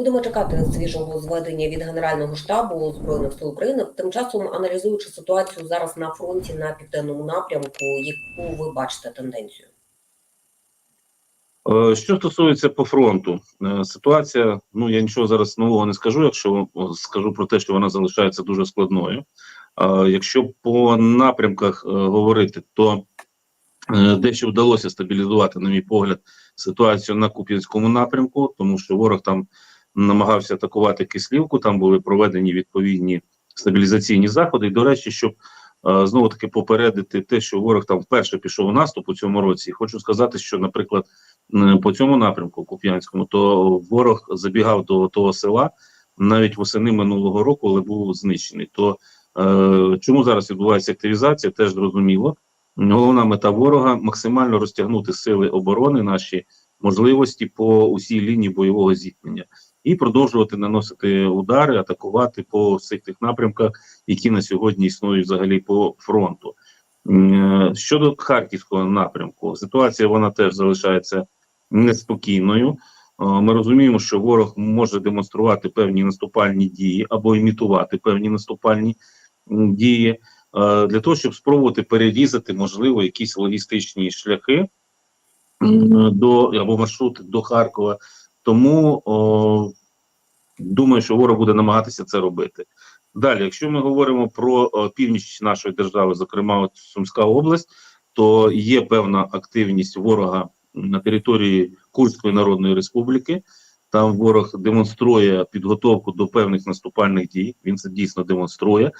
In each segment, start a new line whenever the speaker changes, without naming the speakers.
Будемо чекати свіжого зведення від Генерального штабу Збройних сил України. Тим часом аналізуючи ситуацію зараз на фронті на південному напрямку, яку ви бачите тенденцію?
Е, Що стосується по фронту, е, ситуація, ну я нічого зараз нового не скажу, якщо скажу про те, що вона залишається дуже складною. Е, Якщо по напрямках говорити, то дещо вдалося стабілізувати, на мій погляд, ситуацію на Куп'янському напрямку, тому що ворог там намагався атакувати Кислівку, там були проведені відповідні стабілізаційні заходи. І, до речі, щоб е, знову таки попередити те, що ворог там вперше пішов у наступ у цьому році, хочу сказати, що, наприклад, по цьому напрямку Куп'янському, то ворог забігав до того села навіть восени минулого року, але був знищений. То е, чому зараз відбувається активізація, теж зрозуміло. Головна мета ворога максимально розтягнути сили оборони, наші можливості по усій лінії бойового зіткнення і продовжувати наносити удари, атакувати по всіх тих напрямках, які на сьогодні існують взагалі по фронту. Е, Щодо харківського напрямку, ситуація вона теж залишається неспокійною. Е, Ми розуміємо, що ворог може демонструвати певні наступальні дії або імітувати певні наступальні дії е, для того, щоб спробувати перерізати, можливо, якісь логістичні шляхи до або маршрути до Харкова. Тому о, думаю, що ворог буде намагатися це робити. Далі, якщо ми говоримо про північ нашої держави, зокрема от Сумська область, то є певна активність ворога на території Курської Народної Республіки. Там ворог демонструє підготовку до певних наступальних дій. Він це дійсно демонструє.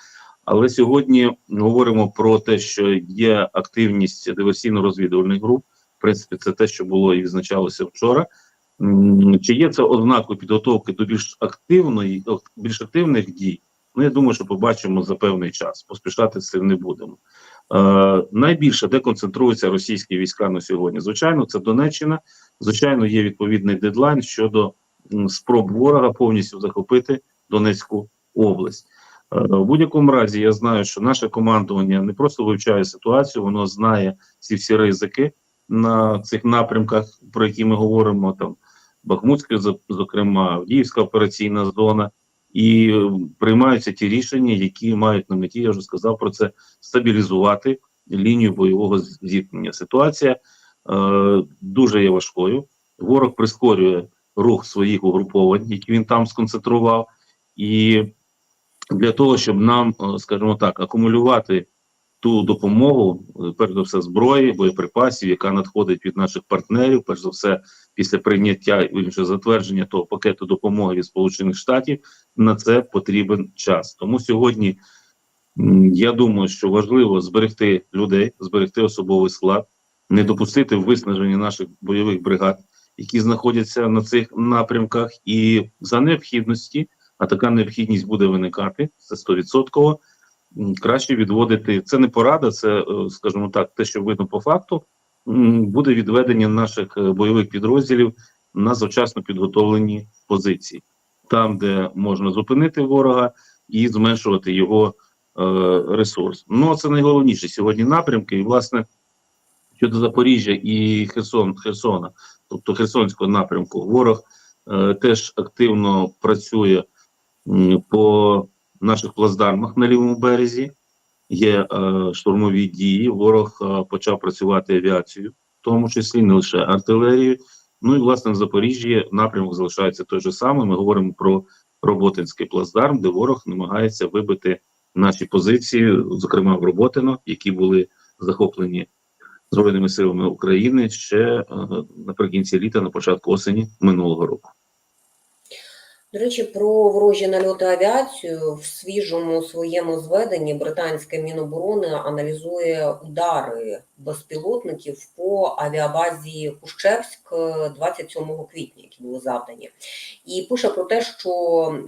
Але сьогодні говоримо про те, що є активність диверсійно-розвідувальних груп. В принципі, це те, що було і відзначалося вчора. Чи є це ознакою підготовки до більш активної, більш активних дій? Ну, я думаю, що побачимо за певний час. Поспішати з цим не будемо. Е, найбільше де концентруються російські війська на сьогодні? Звичайно, це Донеччина. Звичайно, є відповідний дедлайн щодо спроб ворога повністю захопити Донецьку область. Е, в будь-якому разі, я знаю, що наше командування не просто вивчає ситуацію, воно знає ці всі ризики на цих напрямках, про які ми говоримо, там Бахмутська, зокрема, Авдіївська операційна зона, і е, приймаються ті рішення, які мають на меті, я вже сказав про це, стабілізувати лінію бойового зіткнення. Ситуація е, дуже є важкою. Ворог прискорює рух своїх угруповань, які він там сконцентрував, і для того, щоб нам, е, скажімо так, акумулювати ту допомогу, е, перш за все, зброї, боєприпасів, яка надходить від наших партнерів, перш за все, після прийняття інше затвердження того пакету допомоги від Сполучених Штатів, на це потрібен час. Тому сьогодні я думаю, що важливо зберегти людей, зберегти особовий склад, не допустити виснаження наших бойових бригад, які знаходяться на цих напрямках, і за необхідності, а така необхідність буде виникати, це 100%, м, краще відводити. Це не порада, це, е, скажімо так, те, що видно по факту. Буде відведення наших е, бойових підрозділів на завчасно підготовлені позиції, там, де можна зупинити ворога і зменшувати його е, ресурс. Ну це найголовніше сьогодні напрямки. І власне щодо Запоріжжя і Херсон, Херсона, тобто Херсонського напрямку, ворог е, теж активно працює м, по наших плацдармах на лівому березі. Є е, штурмові дії. Ворог е, почав працювати авіацією, в тому числі не лише артилерією. Ну і власне в Запоріжжі напрямок залишається той же самий. Ми говоримо про Роботинський плацдарм, де ворог намагається вибити наші позиції, зокрема в Роботино, які були захоплені Збройними силами України ще е, наприкінці літа, на початку осені минулого року.
До речі, про ворожі нальоти авіацію в свіжому своєму зведенні британське міноборони аналізує удари безпілотників по авіабазі Кущевськ е, 27 квітня, які були завдані, і пише про те, що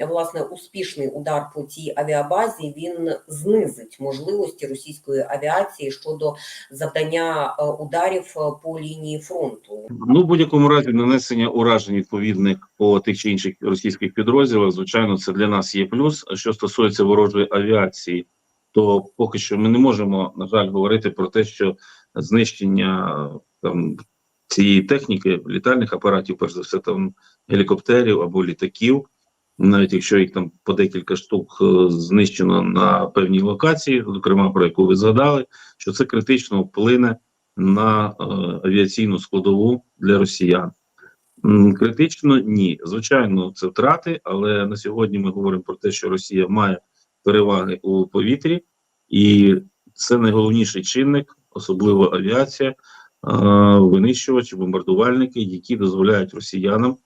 власне успішний удар по цій авіабазі він знизить можливості російської авіації щодо завдання е, ударів е, по лінії фронту.
Ну, в будь-якому разі, нанесення уражень відповідних по тих чи інших російських підрозділах, звичайно, це для нас є плюс. Що стосується ворожої авіації, то поки що ми не можемо, на жаль, говорити про те, що знищення там цієї техніки, літальних апаратів, перш за все, там гелікоптерів або літаків, навіть якщо їх там по декілька штук е, знищено на певній локації, зокрема про яку ви згадали, що це критично вплине на е, авіаційну складову для росіян. Критично ні. Звичайно, це втрати, але на сьогодні ми говоримо про те, що Росія має переваги у повітрі, і це найголовніший чинник, особливо авіація, винищувачі, бомбардувальники, які дозволяють росіянам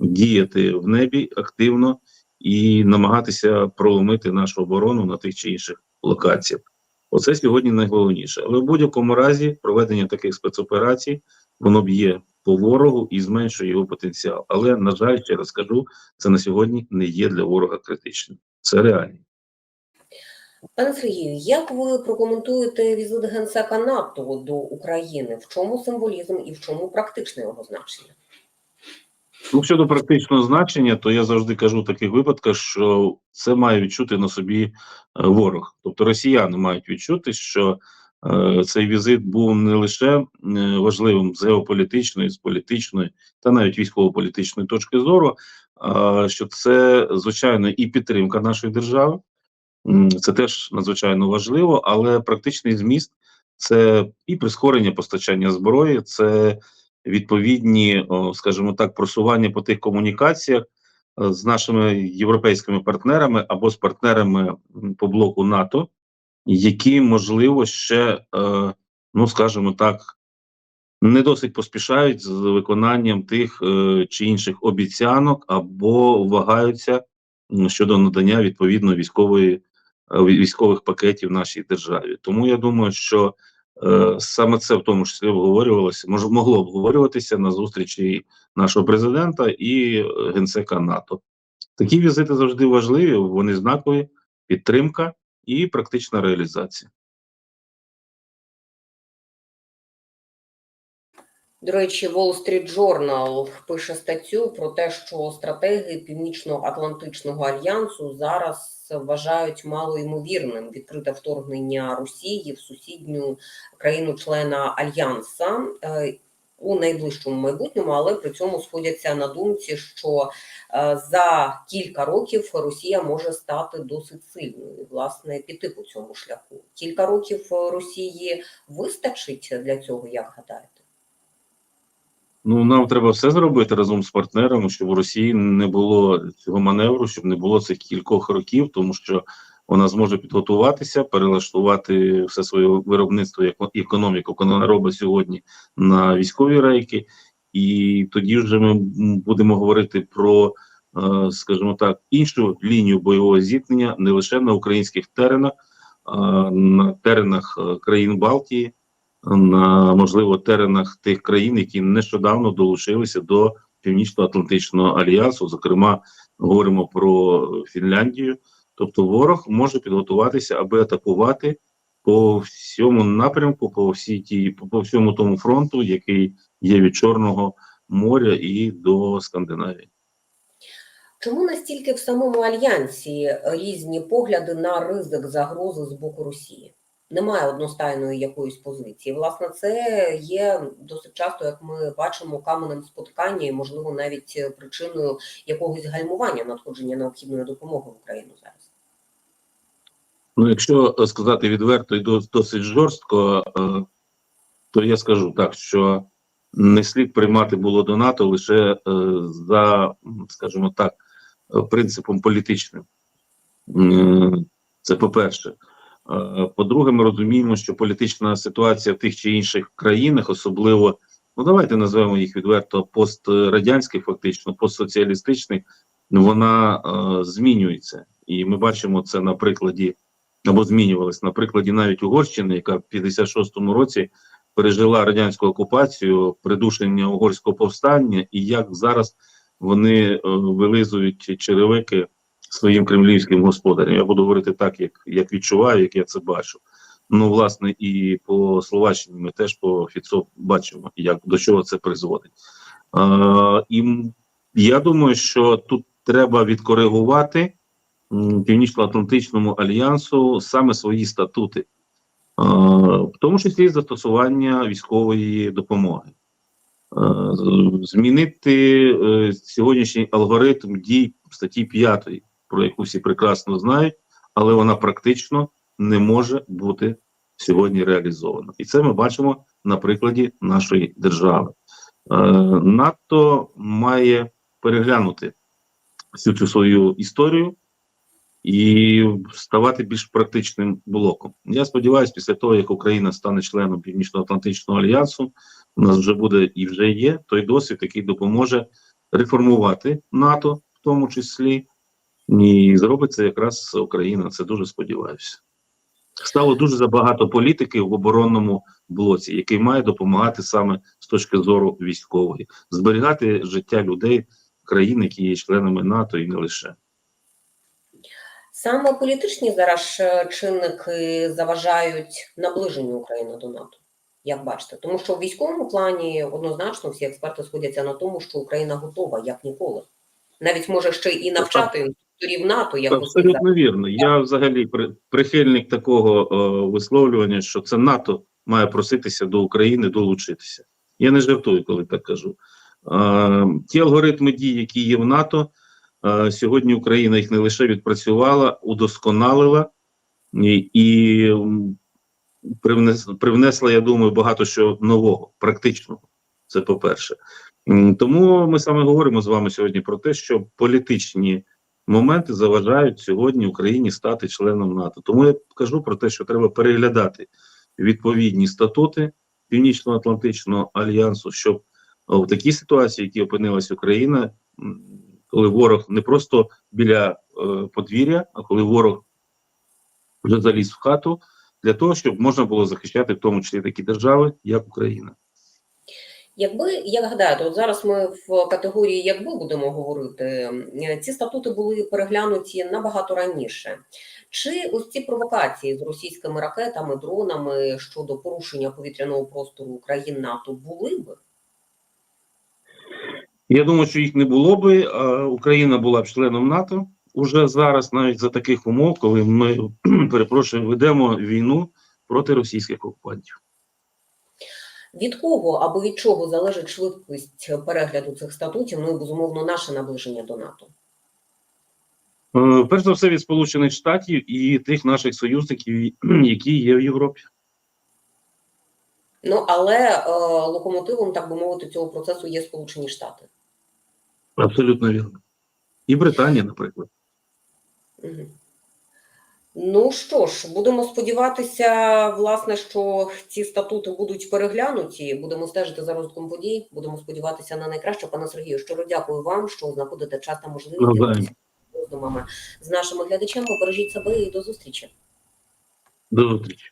діяти в небі активно і намагатися проломити нашу оборону на тих чи інших локаціях. Оце сьогодні найголовніше. Але в будь-якому разі проведення таких спецоперацій воно б'є по ворогу і зменшує його потенціал. Але на жаль, ще раз кажу, це на сьогодні не є для ворога критичним. Це реально.
Пане Сергію, як ви прокоментуєте візит генсека НАТО до України? В чому символізм і в чому практичне його значення?
Ну, щодо практичного значення, то я завжди кажу в таких випадках, що це має відчути на собі е, ворог. Тобто росіяни мають відчути, що цей візит був не лише е, важливим з геополітичної, з політичної та навіть військово-політичної точки зору, що це звичайно і підтримка нашої держави. Це теж надзвичайно важливо, але практичний зміст це і прискорення постачання зброї, це відповідні, скажімо так, просування по тих комунікаціях е, з нашими європейськими партнерами або з партнерами по блоку НАТО, які можливо ще, е, ну скажімо так, не досить поспішають з виконанням тих е, чи інших обіцянок або вагаються щодо надання відповідно військової е, військових пакетів нашій державі. Тому я думаю, що е, саме це в тому числі обговорювалося, мож, могло обговорюватися на зустрічі нашого президента і генсека НАТО. Такі візити завжди важливі, вони знакові, підтримка і практична реалізація.
До речі, Wall Street Journal пише статтю про те, що стратеги Північно-Атлантичного альянсу зараз вважають малоймовірним відкрите вторгнення Росії в сусідню країну-члена альянса е, у найближчому майбутньому, але при цьому сходяться на думці, що е, за кілька років Росія може стати досить сильною, власне, піти по цьому шляху. Кілька років Росії вистачить для цього, як гадаєте?
Ну, нам треба все зробити разом з партнерами, щоб у Росії не було цього маневру, щоб не було цих кількох років, тому що вона зможе підготуватися, перелаштувати все своє виробництво як економіку, яку вона робить сьогодні на військові рейки, і тоді вже ми будемо говорити про, е, скажімо так, іншу лінію бойового зіткнення не лише на українських теренах, а на теренах е, країн Балтії на можливо теренах тих країн, які нещодавно долучилися до Північно-Атлантичного альянсу. Зокрема, говоримо про Фінляндію. Тобто, ворог може підготуватися, аби атакувати по всьому напрямку, по всій по, по всьому тому фронту, який є від Чорного моря і до Скандинавії.
Чому настільки в самому альянсі різні погляди на ризик загрози з боку Росії? Немає одностайної якоїсь позиції. Власне, це є досить часто, як ми бачимо, каменем споткання і, можливо, навіть причиною якогось гальмування надходження необхідної допомоги в Україну зараз.
Ну, якщо сказати відверто і досить жорстко, е, то я скажу так, що не слід приймати було до НАТО лише е, за, скажімо так, е, принципом політичним. Це по-перше. Е, По-друге, ми розуміємо, що політична ситуація в тих чи інших країнах, особливо, ну давайте назвемо їх відверто пострадянських, фактично, постсоціалістичних, вона е, змінюється. І ми бачимо це на прикладі або змінювалась на прикладі навіть Угорщини, яка в 56-му році пережила радянську окупацію, придушення угорського повстання, і як зараз вони е, вилизують черевики своїм кремлівським господарям. Я буду говорити так, як, як відчуваю, як я це бачу. Ну, власне, і по Словаччині ми теж по Фіцо бачимо, як до чого це призводить. Е, і я думаю, що тут треба відкоригувати Північно-Атлантичному альянсу саме свої статути, е, в тому числі застосування військової допомоги. змінити е, сьогоднішній алгоритм дій статті 5, про яку всі прекрасно знають, але вона практично не може бути сьогодні реалізована. І це ми бачимо на прикладі нашої держави. Е, НАТО має переглянути всю цю свою історію і ставати більш практичним блоком. Я сподіваюся, після того, як Україна стане членом Північно-Атлантичного альянсу, у нас вже буде і вже є той досвід, який допоможе реформувати НАТО, в тому числі, і зробить це якраз Україна. Це дуже сподіваюся. Стало дуже забагато політики в оборонному блоці, який має допомагати саме з точки зору військової, зберігати життя людей країн, які є членами НАТО, і не лише.
Саме політичні зараз е, чинники заважають наближенню України до НАТО. Як бачите, тому що в військовому плані однозначно всі експерти сходяться на тому, що Україна готова як ніколи. Навіть може ще і навчати інструкторів НАТО, як
Абсолютно вірно. Я взагалі при, прихильник такого е, висловлювання, що це НАТО має проситися до України долучитися. Я не жартую, коли так кажу. Е, ті алгоритми дій, які є в НАТО, е, сьогодні Україна їх не лише відпрацювала, удосконалила і, і привнес, привнесла, я думаю, багато що нового, практичного. Це по-перше. Тому ми саме говоримо з вами сьогодні про те, що політичні моменти заважають сьогодні Україні стати членом НАТО. Тому я кажу про те, що треба переглядати відповідні статути Північно-Атлантичного альянсу, щоб в такій ситуації, в якій опинилась Україна, коли ворог не просто біля е, подвір'я, а коли ворог вже заліз в хату, для того, щоб можна було захищати в тому числі такі держави, як Україна.
Якби як гадаєте, от зараз ми в категорії якби будемо говорити, ці статути були переглянуті набагато раніше. Чи ось ці провокації з російськими ракетами, дронами щодо порушення повітряного простору країн НАТО були б?
Я думаю, що їх не було би. Україна була б членом НАТО уже зараз, навіть за таких умов, коли ми перепрошую, ведемо війну проти російських окупантів.
Від кого або від чого залежить швидкість перегляду цих статутів? Ну і безумовно наше наближення до НАТО.
Е, Перш за все від Сполучених Штатів і тих наших союзників, які є в Європі.
Ну але е, локомотивом, так би мовити, цього процесу є Сполучені Штати.
Абсолютно вірно. І Британія, наприклад.
Мгм. Ну що ж, будемо сподіватися, власне, що ці статути будуть переглянуті. Будемо стежити за розвитком подій. Будемо сподіватися на найкраще. Пане Сергію, щиро дякую вам, що знаходите час та можливість роздумами з нашими глядачами. Бережіть себе і до зустрічі.
До зустрічі.